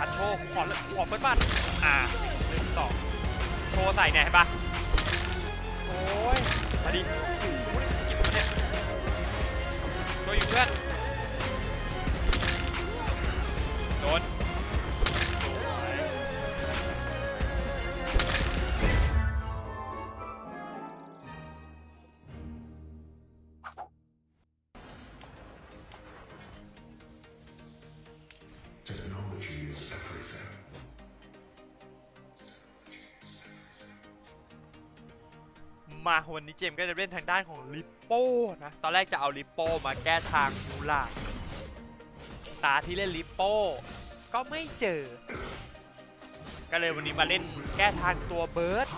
อัดโชว์ขอขอเปิดบ้านอ่าหนึ่งสองโชว์ใส่เนี่ยเห็นปะโอ้ยมาดิพูดกินมาเนี่ยโชว์อยู่เพื่อนโดน มาวันนี้เจมก็จะเล่นทางด้านของลิปโป้นะ ตอนแรกจะเอาลิปโป้มาแก้ทางมูลาตาที่เล่นลิปโป้ก็ไม่เจอ ก็เลยวันนี้มาเล่นแก้ทางตัวเบิร์ด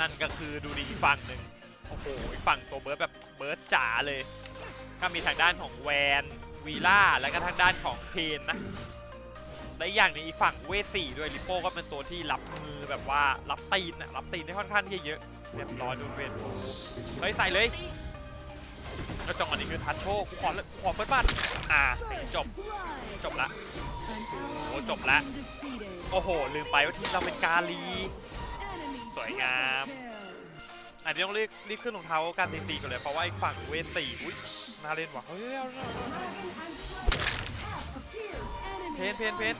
นั่นก็คือดูดีฝั่งหนึ่งโอ้โหฝั่งตัวเบิร์ดแบบเบิร์ดจ๋าเลย ก็มีทางด้านของแวนวีล่าแล้วก็ทางด้านของเพนนะ และอย่างนึงอีกฝั่งเวสี่ด้วยลิโป้ก็เป็นตัวที่รับมือแบบว่ารับตีนอะรับตีนได้ค่อนข้างที่จะเยอะเรียบร้อยดูเวนเฮ้ยใส่เลยแล้วจังหวะนี้คือทัชโชว์กูขอเลยขอเปิดบ้านอ่าจบจบละโอ้จบละโอ้โห ลืมไปว่าทีมเราเป็นกาลี สวยงามอันนี้ต้องรีบรีบขึ้นรองเท้าการตีตีก่อนเลยเพราะว่าอีกฝั่งเวสี่อุ้ยน่าเล่นว่ะเฮ้ย เอาเอาเอาเพนเพนเพน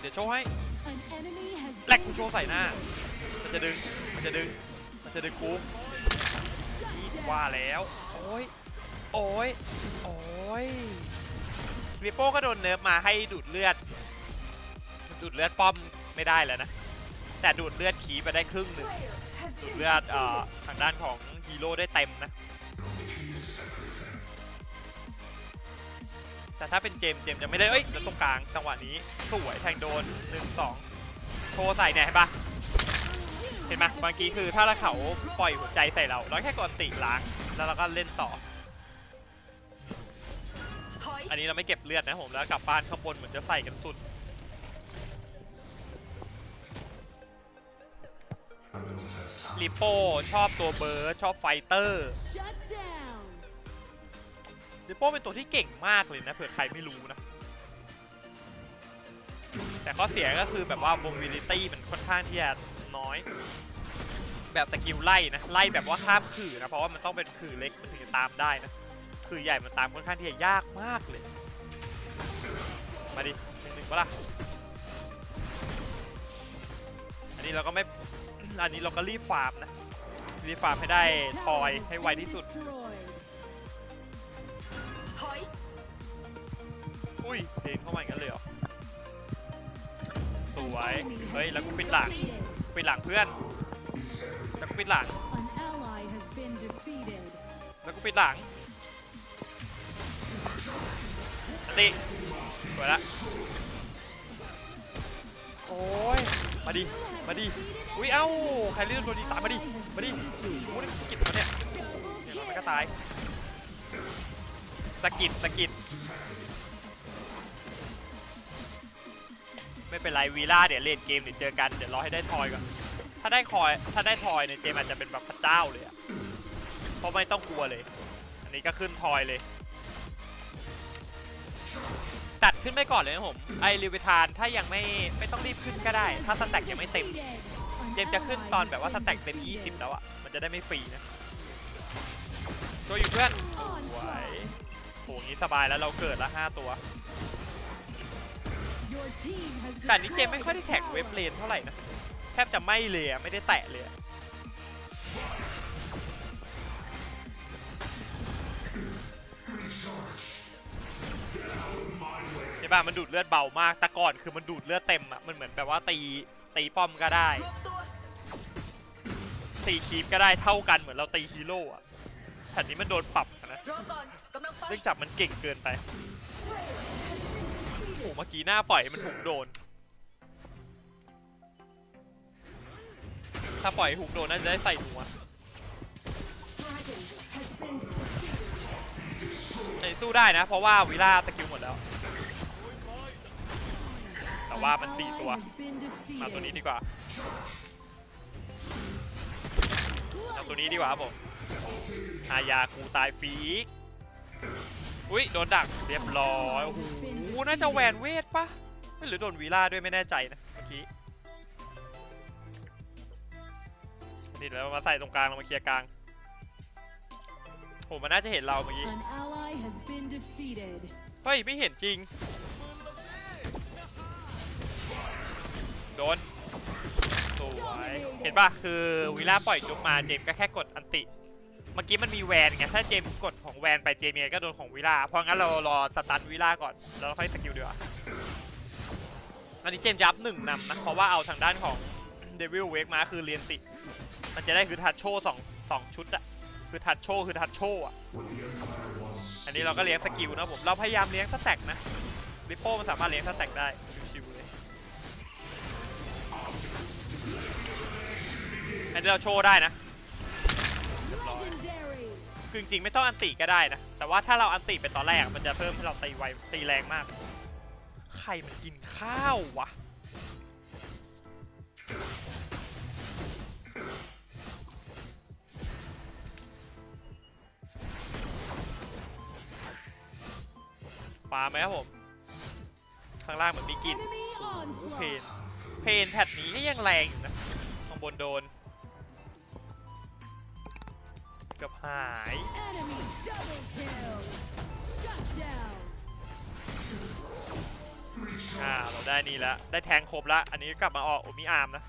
เดี๋ยวโชว์ให้แหลกกูโชว์ใส่หน้า มันจะดึง มันจะดึง มันจะดึงกูนี่ว่าแล้ว โอ้ย โอ้ย โอ้ยวิโป้ก็โดนเนิร์ฟมาให้ดูดเลือด ดูดเลือดป้อมไม่ได้แล้วนะ แต่ดูดเลือดขีไปได้ครึ่งหนึ่งดูดเลือดเอ่อทางด้านของฮีโร่ได้เต็มนะ แต่ถ้าเป็นเจมเจมจะไม่ได้เอ้ยแล้วตรงกลางจังหวะนี้สวยแทงโดนหนึ่งสองโชว์ใส่เนี่ยเห็นปะเห็นไหมบางทีคือถ้าเขาปล่อยหัวใจใส่เราเราแค่กดติล้างแล้วเราก็เล่นต่อ อันนี้เราไม่เก็บเลือดนะผมแล้วกลับบ้านข้างบนเหมือนจะใส่กันสุดลิโป้ชอบตัวเบิร์ดชอบไฟเตอร์ ลิโป้เป็นตัวที่เก่งมากเลยนะเผื่อใครไม่รู้นะ แต่ข้อเสียก็คือแบบว่า mobility มันค่อนข้างที่จะน้อย แบบสกิลไล่นะไล่แบบว่าข้ามขื่อนะเพราะว่ามันต้องเป็นขื่อเล็กมันถึงจะตามได้นะขื่อใหญ่มันตามค่อนข้างที่จะยากมากเลย มาดิหนึ่งหนึ่งปะล่ะอันนี้เราก็ไม่อันนี้เราก็รีบฟาร์มนะรีบฟาร์มให้ได้ทอยให้ไวที่สุด อุ้ยเพลงเข้ามาอย่างนั้นเลยเหรอสวยเฮ้ยแล้วกูปิดหลังปิดหลังเพื่อนแล้วกูปิดหลังแล้วกูปิดหลังอันติสวยละโอ้ยมาดิมาดิอุ้ยเอ้าใครเล่นโดนดีตามมาดิมาดิโอ้โหนี่สกิดมาเนี่ยเนี่ยมันก็ตายสกิดสกิด ไม่เป็นไรวีล่าเดี๋ยวเล่นเกมเดี๋ยวเจอกันเดี๋ยวรอให้ได้ทอยก่อนถ้าได้คอยถ้าได้ทอยในยเจมอาจจะเป็นแบบพระเจ้าเลยอะเพราะไม่ต้องกลัวเลย อันนี้ก็ขึ้นทอยเลย ตัดขึ้นไปก่อนเลยนะผมไอริวิทานถ้ายังไม่ไม่ต้องรีบขึ้นก็ได้ ถ้าสแต็กยังไม่เต็ม เจมจะขึ้นตอนแบบว่าสแต็กเต็ม 20 แล้วอะมันจะได้ไม่ฟรีนะช่วยอยู่เพื่อนสวยโหงี้สบายแล้วเราเกิดละ5ตัว แต่นี้เจมไม่ค่อยได้แท็กเว็บเลนเท่าไหร่นะ แทบจะไม่เลยไม่ได้แตะเลยเห็นป่ะมันดูดเลือดเบามาก แต่ก่อนคือมันดูดเลือดเต็มอะ มันเหมือนแบบว่าตีตีป้อมก็ได้ ตีคีปก็ได้เท่ากันเหมือนเราตีฮีโร่อะแต่นี้มันโดนปรับนะเนื่องจากมันเก่งเกินไป โอ้เมื่อกี้หน้าปล่อยมันถูกโดน ถ้าปล่อยห้ถูกโดนน่าจะได้ใส่หัวแต่สู้ได้นะ เพราะว่าวิล่าสกิลหมดแล้ว แต่ว่ามันสี่ตัว มาตัวนี้ดีกว่าเอาตัวนี้ดีกว่าครับผมอายาคูตายฟีกอุ้ยโดนดักเรียบร้อยโอ้โห น่าจะแหวนเวทปะหรือโดนวีล่าด้วยไม่แน่ใจนะเมื่อกี้นี่เดี๋ยวเรามาใส่ตรงกลางเรามาเคลียร์กลางโหมันน่าจะเห็นเราเมื่อกี้ An ally has been defeated. เฮ้ย ไม่เห็นจริง โดนสวยเห็นป่ะคือวิล่าปล่อยจุกมาเจมส์ก็แค่กดอันติ เมื่อกี้มันมีแวนไงถ้าเจมกดของแวนไปเจมส์ก็โดนของวิล่าเพราะงั้นเรารอสตันวิล่าก่อนแล้วค่อยสกิลดีกว่าอันนี้เจมส์ยับหนึ่งนำนะเพราะว่าเอาทางด้านของเดวิลเวกมาคือเรียนติมันจะได้คือทัชโชสองสองชุดอะคือทัชโชคือทัชโชอะอันนี้เราก็เลี้ยงสกิลนะผมเราพยายามเลี้ยงสแต็กนะริปโป้มันสามารถเลี้ยงสแต็กได้ชิวๆเลยอันนี้เราโชว์ได้นะ คือจริงๆไม่ต้องอันติก็ได้นะ แต่ว่าถ้าเราอันติเป็นตอนแรกมันจะเพิ่มให้เราตีไวตีแรงมาก ใครมันกินข้าววะ ฟาร์มไหมครับผม ข้างล่างเหมือนมีกลิน Enemy เพน onslaught. เพนแพทนี้ก็ยังแรงอยู่นะ ข้างบนโดน กับหาย Enemy double kill. Shut down. อ่าเราได้นี่แล้วได้แทงครบแล้วอันนี้กลับมาออกโอมิอาร์มนะ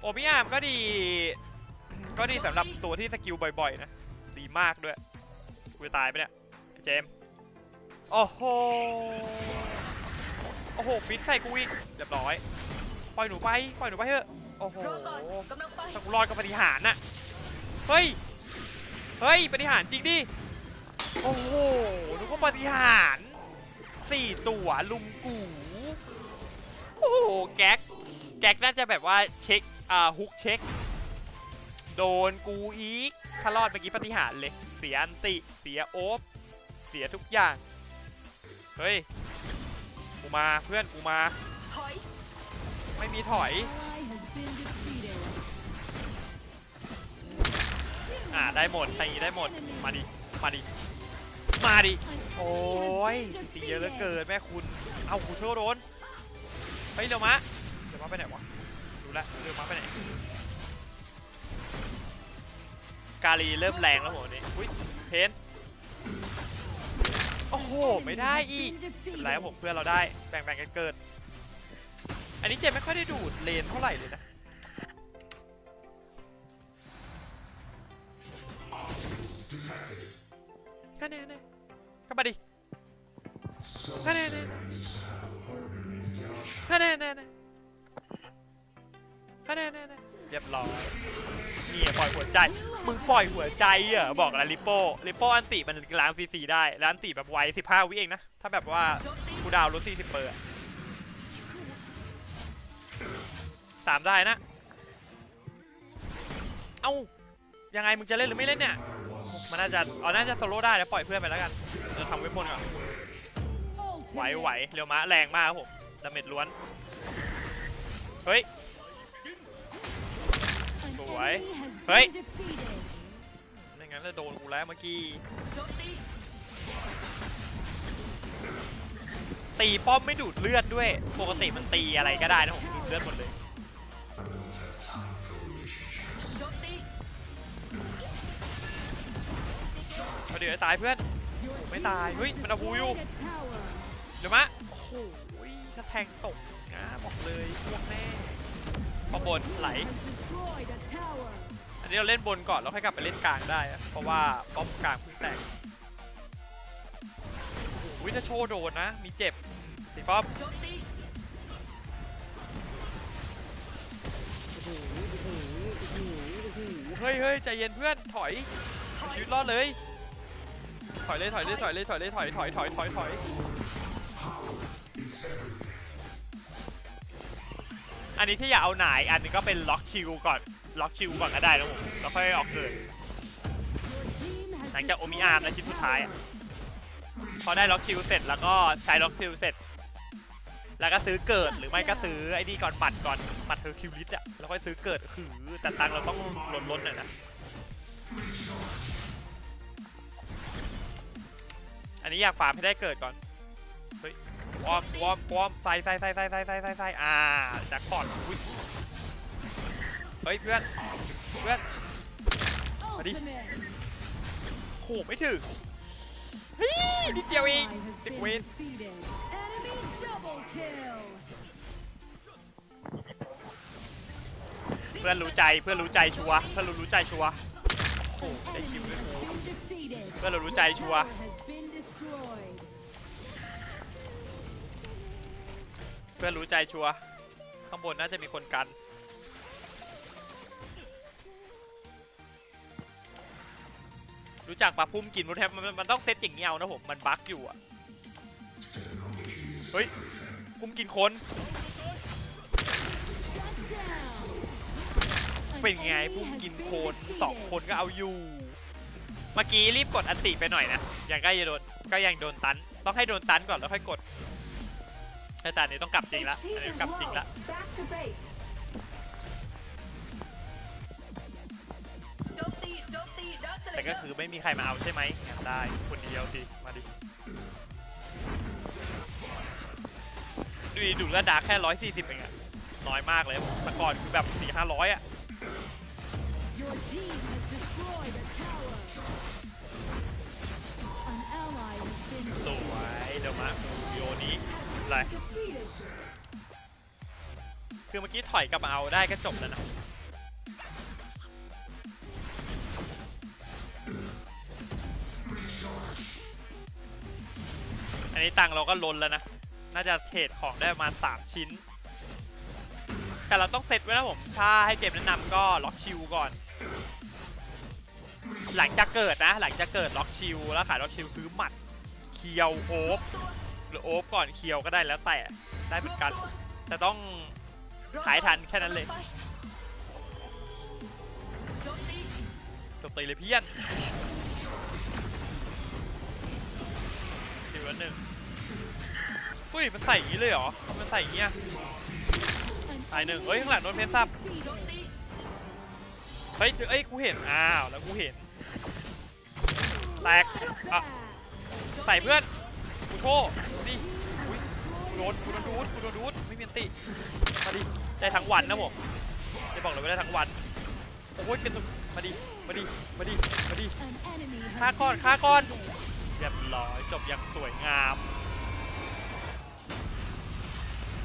โอมิอาร์มก็ดี ก็ดีสำหรับตัวที่สกิลบ่อยๆนะ ดีมากด้วยกูจะตายไปเนี่ยเจมส์โอ้โหโอ้โหฟิตใส่กูอีกเรียบร้อยปล่อยหนูไปปล่อยหนูไปเถอะ โอ้โหรอก่อนกำลังไปถ้ากูรอดก็ปฏิหารน่ะ เฮ้ย เฮ้ยปฏิหารจริงดิ โอ้โหนึกว่าปฏิหารสี่ตัวลุมกู โอ้โห แก๊ก แก๊กน่าจะแบบว่าเช็ค อ่า ฮุกเช็ค โดนกูอีก ถ้ารอดเมื่อกี้ปฏิหารเลย เสียอันติ เสียโอฟเสียทุกอย่าง เฮ้ย กูมาเพื่อนกูมา ถอย ไม่มีถอย อ่าได้หมดตีได้หมด มาดิ มาดิ มาดิ โอ้ย has been ตีเยอะเหลือเกินแม่คุณ เอาคูเทอร์โดนเฮ้ยเร็วมะเร็วมะไปไหนวะดูแลวเร็วมะไปไหน กาลีเริ่มแรงแล้วโหนี่อุ้ยเพนโอ้โห ไม่ได้อีกเป็นไรครับผมเพื่อนเราได้ แบ่งๆกันเกิดอันนี้เจมไม่ค่อยได้ดูดเลนเท่าไหร่เลยนะ ก็แน่แน่ก็มาดิก็แน่แน่ก็แน่แน่ก็แน่แน่เรียบร้อยนี่ปล่อยหัวใจ มึงปล่อยหัวใจเหรอบอกแล้วลิโป้ลิโป้อันติมันล้างซีซีได้แล้วอันติแบบไว15วิเองนะ ถ้าแบบว่าโจมตีกูดาวลด40เปอร์อะตามได้นะ เอ้า ยังไงมึงจะเล่นหรือไม่เล่นเนี่ย มันน่าจะเอาน่าจะโซโลได้แล้วปล่อยเพื่อนไปแล้วกันเราทำเวทมนต์ก่อนไหวไหวเร็วมะแรงมากครับผมดาเมจล้วน เฮ้ย An Sủi. enemy has Hey. been defeated. ไม่งั้นจะโดนกูแล้วเมื่อกี้ตีตีป้อมไม่ดูดเลือดด้วย ปกติมันตีอะไรก็ได้นะผมดูดเลือดหมดเลย เดี๋ยวตายเพื่อน Your Mấy team tài. has Ui, mình đã vui destroyed luôn. a tower. เดี๋ยวมะ โอ้โหถ้าแทงตกนะบอกเลยพวกแน่พอบนไหล อันนี้เราเล่นบนก่อนแล้วค่อยกลับไปเล่นกลางได้ เพราะว่าป้อมกลางเพิ่งแตกโอ้โหถ้าโชว์โดนนะ มีเจ็บตีป้อมเฮ้ยเฮ้ยใจเย็นเพื่อน ถอยถอยชีวิตรอดเลย ถอยเลยถอยเลยถอยเลยถอยเลยถอยถอยถอยถอยถอยอันนี้ที่อยากเอาหนายอันนึงก็เป็นล็อกชิลก่อนล็อกชิลก่อนก็ได้นะผมแล้วค่อยออกเกิดหลังจากโอมิอาร์ในชิ้นสุดท้ายอะพอได้ล็อกคิวเสร็จแล้วก็ใช้ล็อกคิวเสร็จ แล้วก็ซื้อเกิดหรือไม่ก็ซื้อไอ้นี่ก่อนหมัดก่อนหมัดเธอคิวลิสอะแล้วค่อยซื้อเกิดคือแต่ตังเราต้องลดลดหน่อยนะ นนนี้อยากฟาร์มให้ได้เกิดก่อนเฮ้ยวอมวอมวอมใส่ใส่ใส่ใส่ใส่ใส่ใส่ใส่อ่าแจ็คพอตอุ๊ยเฮ้ยเพื่อนเพื่อน Ready? Ultimate. โหไม่ถึงเฮ้ยนิดเดียวเอง Ally has ติด been เวนเพื่อนรู้ใจเพื่อนรู้ใจชัวเพื่อนรู้ใจชัวโอ้โหได้คิวเลยเพื่อนเรารู้ใจชัว พื่อนรู้ใจชัวร์ข้างบนน่าจะมีคนกัน รู้จักปลาพุ่มกินมุดแทบมันมันต้องเซตอย่างเงี้ยเอานะผม มันบั๊กอยู่อะเฮ้ย พุ่มกินคน เป็นไงพุ่มกินโคนสองคนก็เอาอยู่ เมื่อกี้รีบกดอันติไปหน่อยนะ ยังใกล้จะโดนก็ยังโดนตัน ต้องให้โดนตันก่อนแล้วค่อยกด แต่ตอนนี้ต้องกลับจริงละอันนี้กลับจริงละแต่ก็คือไม่มีใครมาเอาใช่ไหมได้คนเดียวสิมาดิดูดิดูแล้วดาแค่ร้อยสี่สิบเองอะน้อยมากเลยต่ก่อนคือแบบสี่ห้าร้อยอะสวยเดี๋ยวมาโยนี้ ไร คือเมื่อกี้ถอยกลับมาเอาได้ก็จบแล้วนะอันนี้ตังเราก็ล้นแล้วนะ น่าจะเทรดของได้ประมาณ 3 ชิ้น แต่เราต้องเซตไว้นะผม ถ้าให้เจมแนะนำก็ล็อกชิลก่อน หลังจากเกิดนะ หลังจากเกิดล็อกชิลแล้วขายล็อกชิลซื้อหมัด เคียวโอ๊บ หรือโอ๊บก่อนเคียวก็ได้แล้วแต่ได้เหมือนกัน แต่ต้องขายทันแค่นั้นเลยโจมตีจบตีเลยเพี้ยนคิวละหนึ่งอุ้ยมันใส่อย่างนี้เลยเหรอ มันใส่อย่างเงี้ยตายหนึ่งเฮ้ยข้างหลังโดนเพชรซับเฮ้ยเอ้ยกูเห็น อ้าว แล้วกูเห็น แตกอะใส่เพื่อน กูโชว์ดิอุ้ยกูโดนกูโดนดูดกูโดนดูดไม่มีอันติมาดิได้ทั้งวันนะผมจะบอกเลยว่าได้ทั้งวันโอ้ยเป็นมาดิมาดิมาดิมาดิฆ่าก่อนฆ่าก่อนเรียบร้อยจบอย่างสวยงาม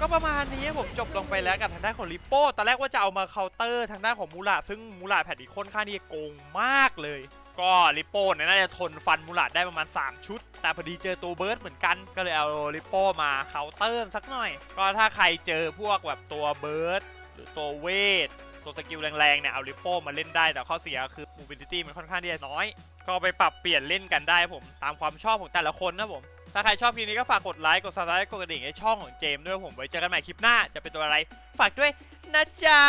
ก็ประมาณนี้ผมจบลงไปแล้วกับทางด้านของลิปโป้ตอนแรกว่าจะเอามาเคาน์เตอร์ทางด้านของมูลาซึ่งมูลาแผ่นดิค่อนข้างที่โกงมากเลย ก็ลิปโป้เนี่ยน่าจะทนฟันมูลาได้ประมาณ 3 ชุด แต่พอดีเจอตัวเบิร์ดเหมือนกันก็เลยเอาลิปโป้มาเคาน์เตอร์สักหน่อย ก็ถ้าใครเจอพวกแบบตัวเบิร์ดหรือตัวเวทตัวสกิลแรงๆเนี่ยเอาลิปโป้มาเล่นได้แต่ข้อเสียคือ mobility มันค่อนข้างที่จะน้อย ก็ไปปรับเปลี่ยนเล่นกันได้ผมตามความชอบของแต่ละคนนะผมถ้าใครชอบคลิปนี้ก็ฝากกดไลค์กด subscribe กดกระดิ่งให้ช่องของเจมด้วยผมไว้เจอกันใหม่คลิปหน้าจะเป็นตัวอะไร ฝากด้วยนะจ๊ะ